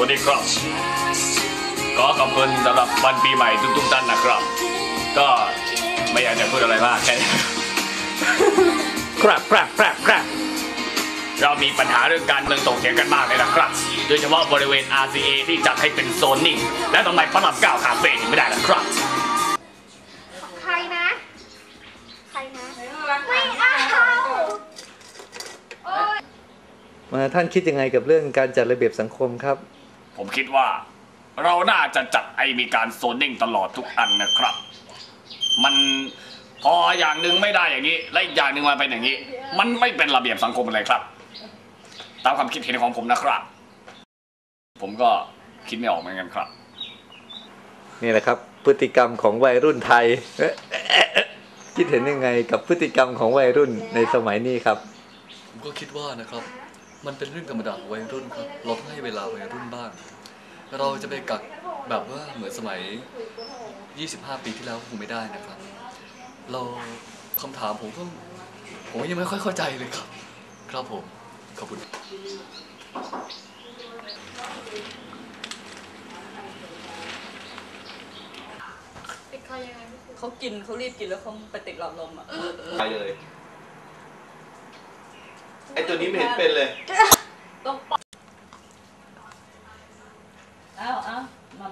วัสดีครับขอขอบคุณสำหรับวันปีใหม่ทุกๆท่านนะครับ ก็ไม่อยากจะพูดอะไรมากแค่นี้ครับครับครับครับเรามีปัญหาเรื่องการเมืองตกเถียงกันมากเลยนะครับ โดยเฉพาะบริเวณ RCA ที่จัดให้เป็นโซนนิ่ง และทำไมพระรามเก้าคาเฟ่ถึงไม่ได้ล่ะครับ ใครนะ ใครนะ ไม่เอาโอ๊ยมาท่านคิดยังไงกับเรื่องการจัดระเบียบสังคมครับ ผมคิดว่า เราน่าจะจัดไอมีการโซนนิ่งตลอดทุกอันนะครับ มันพออย่างหนึ่งไม่ได้อย่างนี้ และอีกอย่างหนึ่งมาเป็นอย่างนี้ มันไม่เป็นระเบียบสังคมเลยครับ ตามความคิดเห็นของผมนะครับ ผมก็คิดไม่ออกเหมือนกันครับ นี่แหละครับ พฤติกรรมของวัยรุ่นไทยเอ๊ะเอ๊ะเอ๊ะคิดเห็นยังไงกับพฤติกรรมของวัยรุ่นในสมัยนี้ครับ ผมก็คิดว่านะครับ มันเป็นเรื่องธรรมดาของวัยรุ่นครับ เราต้องให้เวลาวัยรุ่นบ้าง เราจะไปกักแบบว่าเหมือนสมัย 25 ปีที่แล้วคงไม่ได้นะครับ เราคำถามผมก็ผมยังไม่ค่อยเข้าใจเลยครับ ครับผม ขอบคุณเขากินเขารีบกินแล้วเขาไปติดหลอดลมอะ ไปเลย ไอตัวนี้ไม่เห็นเป็นเลย ต้องปอนอ้าวอ้าวมา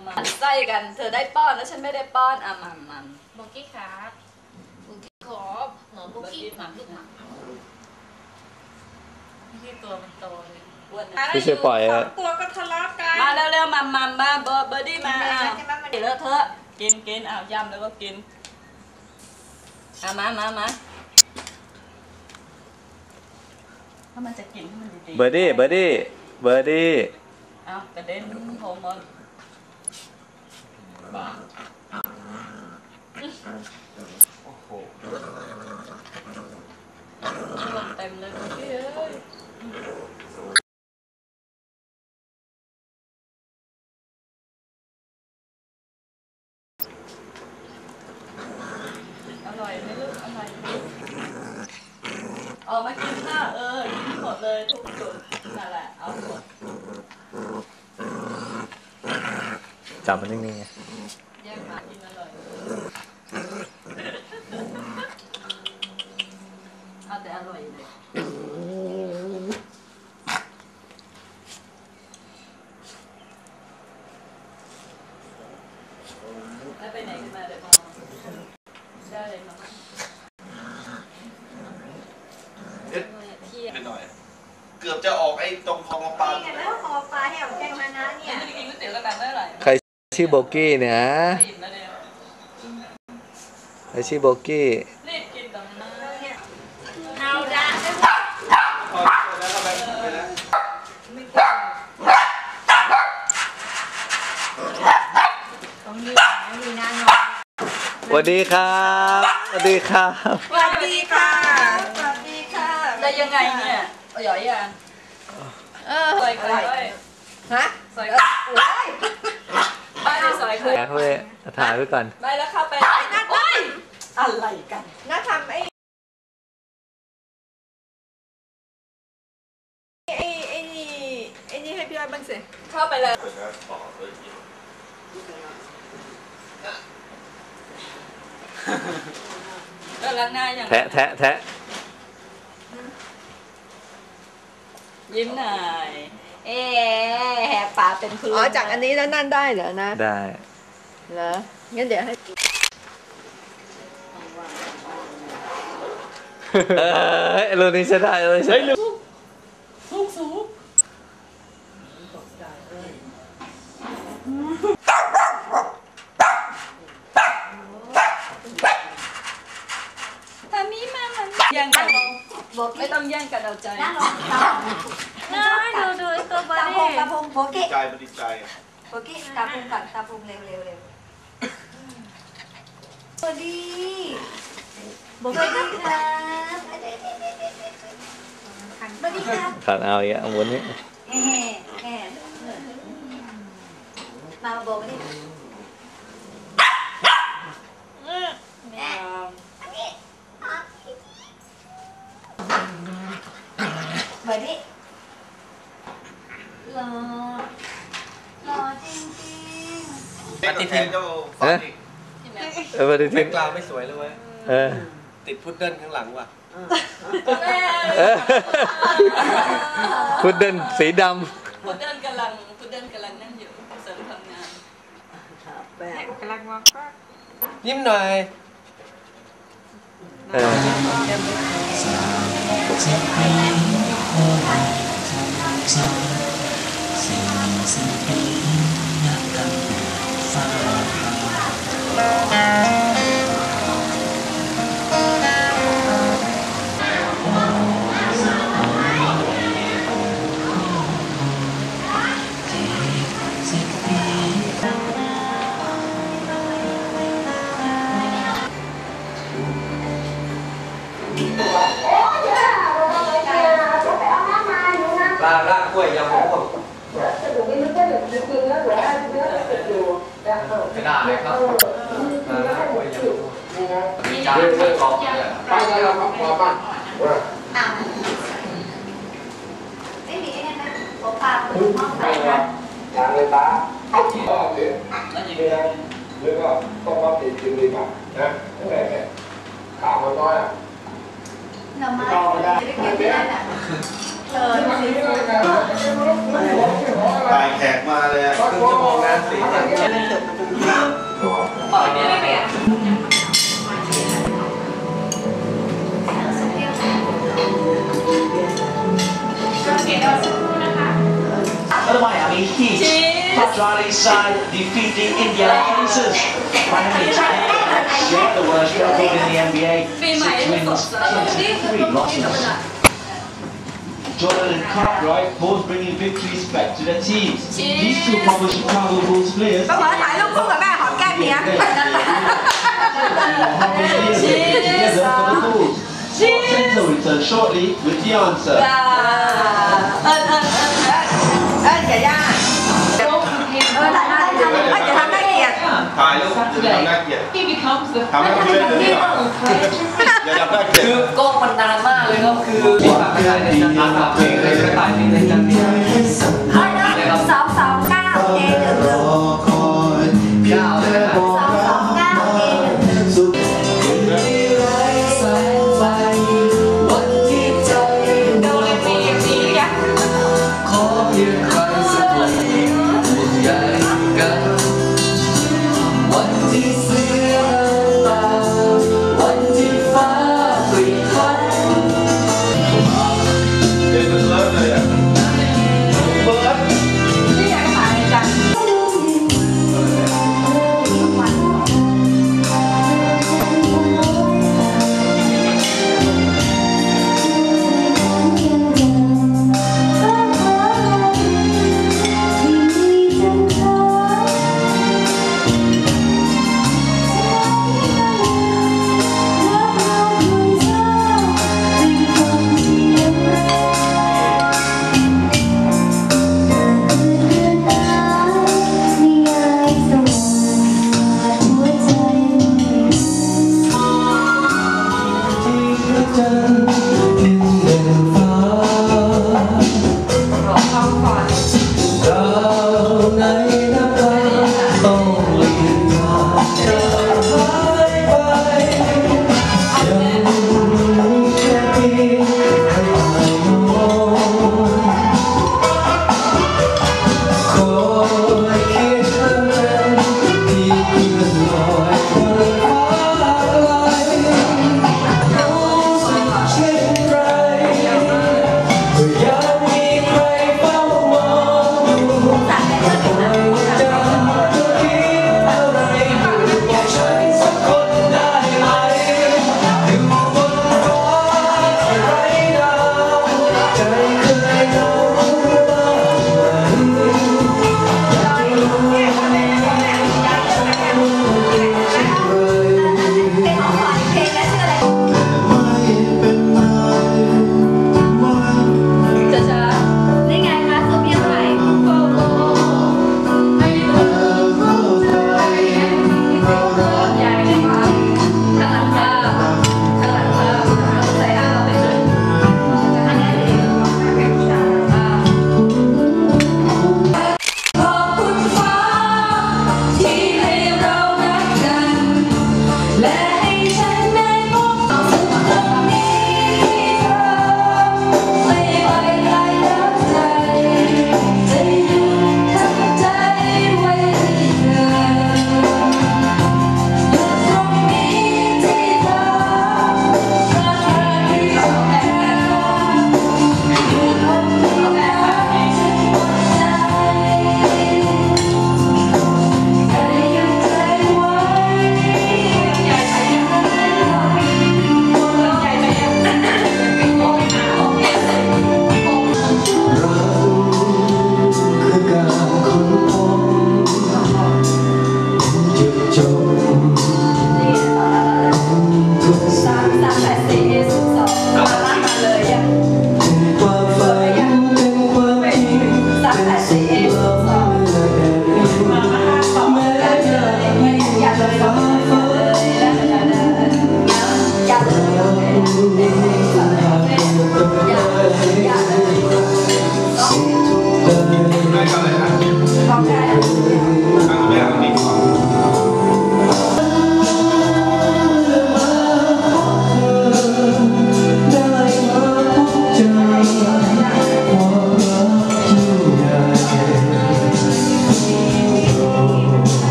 มาไส้กัน เธอได้ป้อนแล้วฉันไม่ได้ป้อนอะมัมมัมบุกกี้ครับบุกกี้ขอหมอบุกกี้หมาลูกหมาที่ตัวมันโตเลยอ้วนนะไม่ใช่ปล่อยอะตัวก็ทะเลาะกันมาเร็วๆมัมมัมมาเบอร์เบอร์ดี้มากินอ้าเลวยใช่ไหมมันเลอะเทอะกินกินอ้าวยำแล้วก็กินอะมามามาถ้ามันจะกินให้มันดีๆเบอร์ดี้ เบอร์ดี้ เบอร์ดี้ อ้าวกระเด็นโฮม อนโอ้โหลงเต็มเลยพี่เอ้ยอร่อยไหมลูกอร่อยไหมออกมากินข้าวเออกินหมดเลยทุกจุดนั่นแหละเอาหมดจับมันนิ่งๆไง แยกมากินอร่อยเอาแต่อร่อยเลยแล้วไปไหนกันมาเดี๋ยวมาได้เลยมา เอ๊ะ เที่ยง ไปหน่อย เกือบจะออกไอ้ตรงคลองปลานี่ไงแล้วหอปลาให้ของแกงมานะเนี่ยไม่ได้กินก๋วยเตี๋ยวกระตังได้หรอใครชื่อโบกี้เนี่ยอิ่มแล้วเนี่ยใครชื่อโบกี้รีบกินตรงนั้นเอาละเอาแล้วก็ไปไปนะต้องมีต้องมีนางนอนสวัสดีครับสวัสดีครับสวัสดีค่ะสวัสดีค่ะได้ยังไงเนี่ย เอาหย่อยยังเออใส่ไข่ด้วยฮะใส่ไข่ไม่ได้ใส่ไข่แกเข้าไปถ่ายไว้ก่อนได้แล้วเข้าไปโอ๊ยอะไรกันน้าทำไอ้ไอ้ไอ้นี่ไอ้นี่ให้พี่อ้อยบ้างสิเข้าไปเลยเปิดแล้วต่อเลยแล้วล้างหน้ายังแทะแทะแทะ ยิ้มหน่อยเอ๊ะแหกปากเป็นพื้นอ๋อจากอันนี้แล้วนั่นได้เหรอนะได้เหรองั้นเดี๋ยวให้เอ้ยรูนี้ใช้ได้เลยใช้ได้ สูงสูงตามีมามันแย่งกันไม่ต้องแย่งกันเอาใจ นั่งลง น้อยดูดูตัวบอ ตาพ ดี้ งตาพงโบ ดี กี้ ใจมันดีใจ โบกี้ตาพงก่อนตาพงเร็วเร็วเร็ว สวัสดีโบกี้ครับสวัสดีครับขาดเอาอีกอะวนนี้ แห่แห่มาโบกี้แม่เบอร์ดี้รอปฏิทินเจ้าฝันอีกใช่ไหมเออปฏิทิแบ็นคกราวด์ไม่สวยเลยเว้ยเออติดพุดเดิ้ลข้างหลังว่ะแม่เออพุดเดิ้ลสีดพุดเดิ้ลกำลังพุดเดิ้ลกำลังนั่งอยู่เสริมทำงานกำลังมองก็ยิ้มหน่อยำเออ หรือก็ต้องรับติดจริงดีกว่านะแม่เนี่ยข้าวมันน้อยอะหน่อไม้จะได้เก็บได้น่ะเออซีฟู้ดถ่ายแขกมาเลยอะครึ่งชั่วโมงนะสี่พันปล่อยเนี่ยไม่เปลี่ยน Otherwise, I mean, Heat, top Charlie side defeating India Pacers. Finally, yeah, the worst record in the NBA. ปีใหม่ Six ไม่สด wins, ใสนี่คือ three ที่ธรรม losses. ดา Jordan and Cartwright both bringing victories back to their teams. These two former Chicago Bulls players. ก็ขอถ่ายรูปคู่กับแม่หอมแก้มเมีย Together for the Bulls. Sports will return shortly with the answer. อ่ ถ่ายรูปจะทำน่าเกลียด he becomes the ทำให้ผู้เล่นเดินดีกว่าอย่าทำน่าเกลียด คือกล้องมันนานมากเลยครับคือที่ทำไม่ได้ในการทำเพลงเลยกระต่ายเพลง